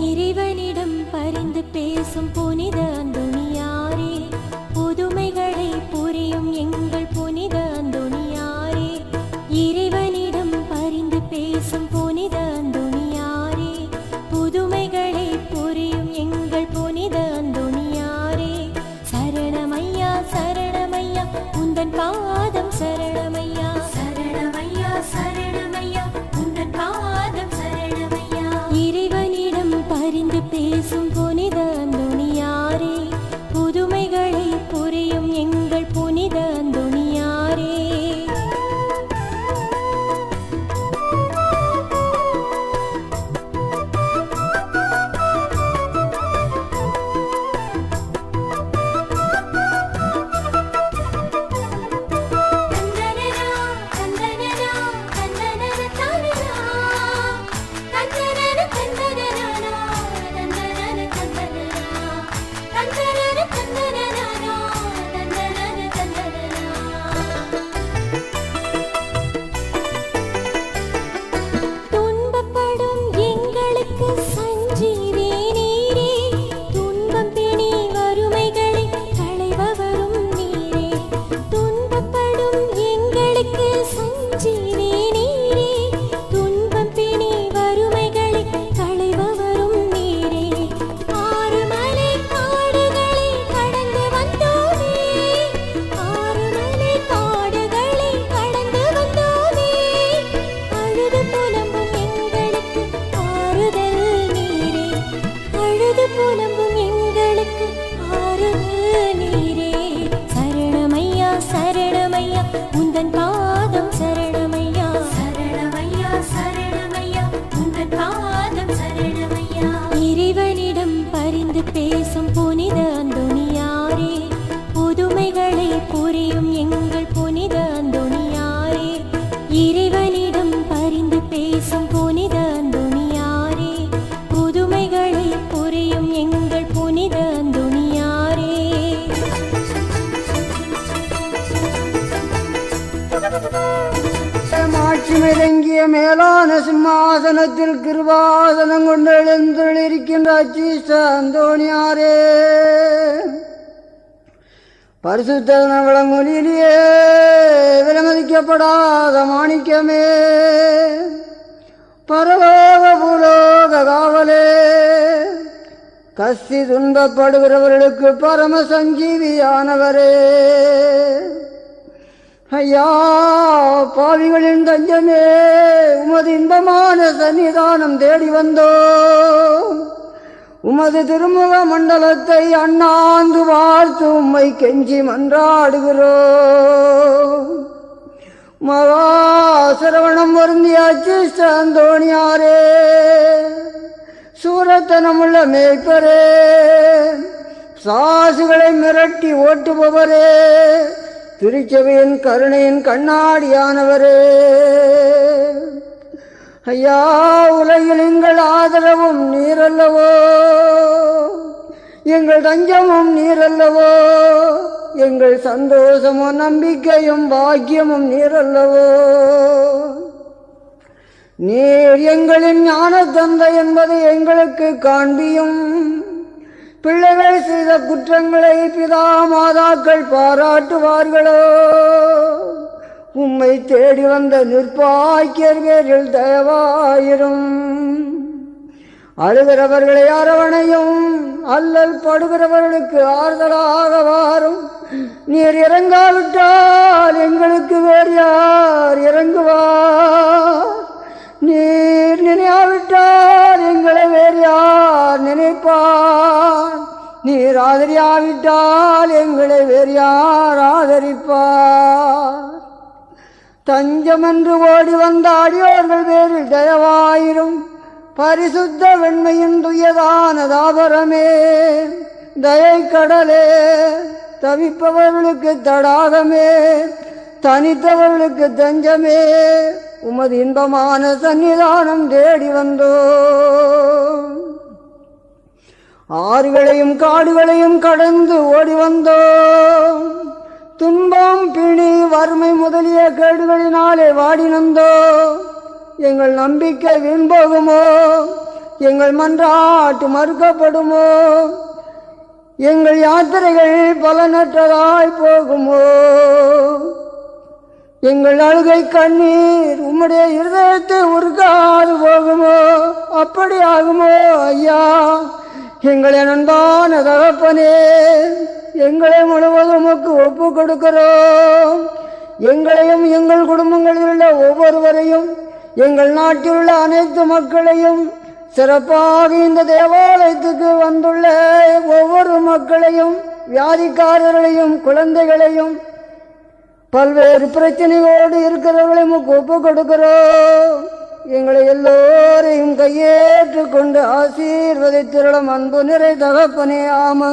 இறைவனிடம் பரிந்து பேசும் புனித அந்தோணியாரே மாட்சிமை தங்கிய மேலான சிம்மாசனத்தில் கிருபாசனம் கொண்டு எழுந்தொழிருக்கின்ற அச்சீஷ்ட அந்தோணியாரே பரிசுத்தன விளங்கொலியிலேயே விலமதிக்கப்படாத மாணிக்கமே. பரலோக பூலோக காவலே. கஸ்தி துன்பப்படுகிறவர்களுக்கு பரம சஞ்சீவியானவரே. ஐயா பாவிகளின் தஞ்சமே உமது இன்பமான சன்னிதானம் தேடி வந்தோ உமது திருமுக மண்டலத்தை அண்ணாந்து வாழ்த்து உம்மை கெஞ்சி மன்றாடுகிறோ மகா சிரவணம் வருந்திய அந்தோணியாரே சூரத்தனமுள்ள மேய்ப்பரே சாசுகளை மிரட்டி ஓட்டுபவரே திருச்சபையின் கருணையின் கண்ணாடியானவரே. ஐயா உலகில் எங்கள் ஆதரவும் நீரல்லவோ? எங்கள் தஞ்சமும் நீரல்லவோ? எங்கள் சந்தோஷமும் நம்பிக்கையும் பாக்கியமும் நீரல்லவோ? நீர் எங்களின் ஞான தந்தை என்பதை எங்களுக்கு காண்பியும். பிள்ளைகள் செய்த குற்றங்களை பிதா மாதாக்கள் பாராட்டுவார்களோ? உம்மை தேடி வந்த நிற்பாக்கியர் பேரில் தயவாயிரும். அழுகிறவர்களை அரவணையும் அல்லல் படுகிறவர்களுக்கு ஆறுதலாக வாரும். நீர் இறங்காவிட்டால் எங்களுக்கு நீர் ஆதரியாவிட்டால் எங்களை வேறு யார் ஆதரிப்பார். தஞ்சமென்று ஓடி வந்த அடியோர்கள் பேரில் தயவாயிரும். பரிசுத்த வெண்மையின் துயதான தாபரமே. தயை கடலே தவிப்பவர்களுக்கு தடாகமே. தனித்தவர்களுக்கு தஞ்சமே. உமது இன்பமான சன்னிதானம் தேடி வந்தோ ஆறுகளையும் காடுகளையும் கடந்து ஓடி வந்தோம். துன்பம் பிணி வறுமை முதலிய கேடுகளினாலே வாடி நந்தோ எங்கள் நம்பிக்கை வீண் போகுமோ? எங்கள் மன்றாட்டு மறுக்கப்படுமோ? எங்கள் யாத்திரைகள் பலனற்றதாய் போகுமோ? எங்கள் அழுகை கண்ணீர் உம்முடைய இருதயத்தை உருக்காது போகுமோ? அப்படி ஆகுமோ ஐயா? எங்களை நண்பான தகப்பனே எங்களை முழுவதும் உமக்கு ஒப்பு கொடுக்கிறோம். எங்களையும் எங்கள் குடும்பங்களில் உள்ள ஒவ்வொருவரையும் எங்கள் நாட்டில் உள்ள அனைத்து மக்களையும் சிறப்பாக இந்த தேவாலயத்துக்கு வந்துள்ள ஒவ்வொரு மக்களையும் வியாதிக்காரர்களையும் குழந்தைகளையும் பல்வேறு பிரச்சனைகளோடு இருக்கிறவர்களையும் ஒப்பு கொடுக்கிறோம். எங்களை எல்லோரையும் கையேற்று கொண்டு ஆசீர்வதித்திருளும் அன்பு நிறை தகப்பனே ஆமா